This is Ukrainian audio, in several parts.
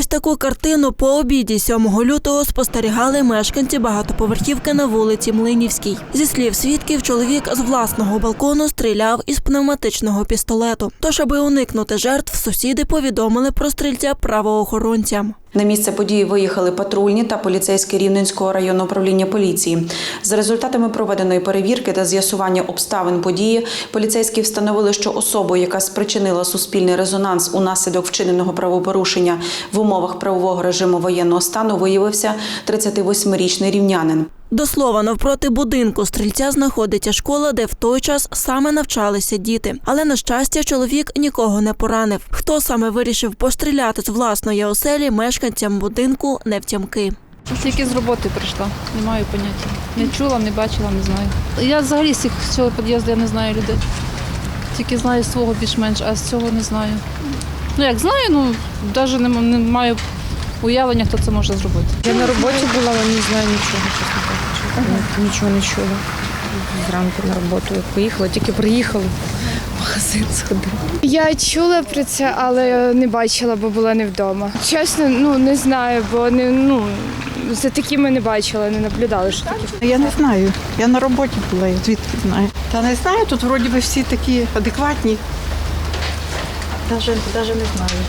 Ось таку картину по обіді 7 лютого спостерігали мешканці багатоповерхівки на вулиці Млинівській. Зі слів свідків, чоловік з власного балкону стріляв із пневматичного пістолету. Тож, аби уникнути жертв, сусіди повідомили про стрільця правоохоронцям. На місце події виїхали патрульні та поліцейські Рівненського районного управління поліції. За результатами проведеної перевірки та з'ясування обставин події, поліцейські встановили, що особою, яка спричинила суспільний резонанс унаслідок вчиненого правопорушення в умовах правового режиму воєнного стану, виявився 38-річний рівнянин. До слова, навпроти будинку стрільця знаходиться школа, де в той час саме навчалися діти. Але на щастя, чоловік нікого не поранив. Хто саме вирішив постріляти з власної оселі мешканцям будинку не втямки. Тільки з роботи прийшла, не маю поняття. Не чула, не бачила, не знаю. Я взагалі з цього під'їзду я не знаю людей. Тільки знаю свого більш-менш, а з цього не знаю. Ну як знаю, ну навіть не, не маю уявлення, хто це може зробити. Я на роботі була, але не знаю нічого, чесно кажучи. Ні- Нічого не чула. Зранку на роботу як поїхала, тільки приїхала, в магазин сходила. Я чула про це, але не бачила, бо була не вдома. Чесно, ну не знаю, бо не ну за такими не бачила, не наблюдала, що таке. Я не знаю. Я на роботі була, я звідки знаю. Та не знаю, тут вроді би всі такі адекватні. Даже, даже не знаю.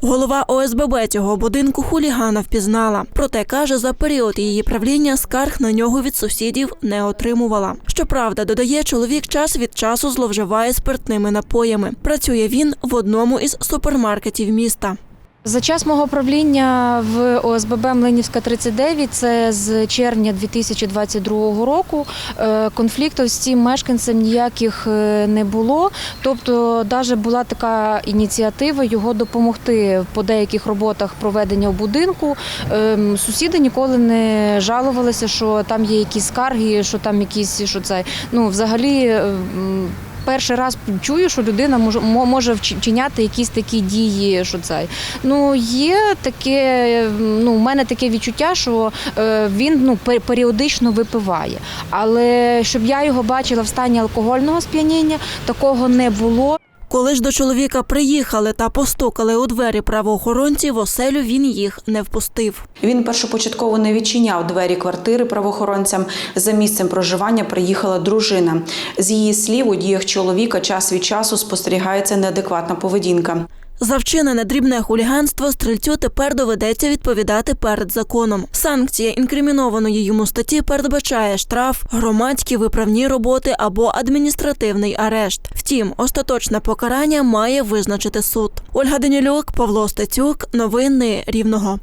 Голова ОСББ цього будинку хулігана впізнала. Проте каже, за період її правління скарг на нього від сусідів не отримувала. Щоправда, додає, чоловік час від часу зловживає спиртними напоями. Працює він в одному із супермаркетів міста. За час мого правління в ОСББ Млинівська 39, це з червня 2022 року, е, конфліктів з цим мешканцем ніяких е, не було. Тобто, навіть була така ініціатива його допомогти по деяких роботах проведення в будинку. Ем, Сусіди ніколи не жалувалися, що там є якісь скарги, що там якісь що це. Ну, взагалі. Перший раз чую, що людина може, вчиняти якісь такі дії, що це. Ну, є таке, ну, у мене таке відчуття, що е, він ну, періодично випиває. Але щоб я його бачила в стані алкогольного сп'яніння, такого не було. Коли ж до чоловіка приїхали та постукали у двері правоохоронців, оселю він їх не впустив. Він першопочатково не відчиняв двері квартири правоохоронцям. За місцем проживання приїхала дружина. З її слів, у діях чоловіка час від часу спостерігається неадекватна поведінка. За вчинене дрібне хуліганство стрільцю тепер доведеться відповідати перед законом. Санкція інкримінованої йому статті передбачає штраф, громадські виправні роботи або адміністративний арешт. Втім, остаточне покарання має визначити суд. Ольга Данілюк, Павло Стецюк, новини Рівного.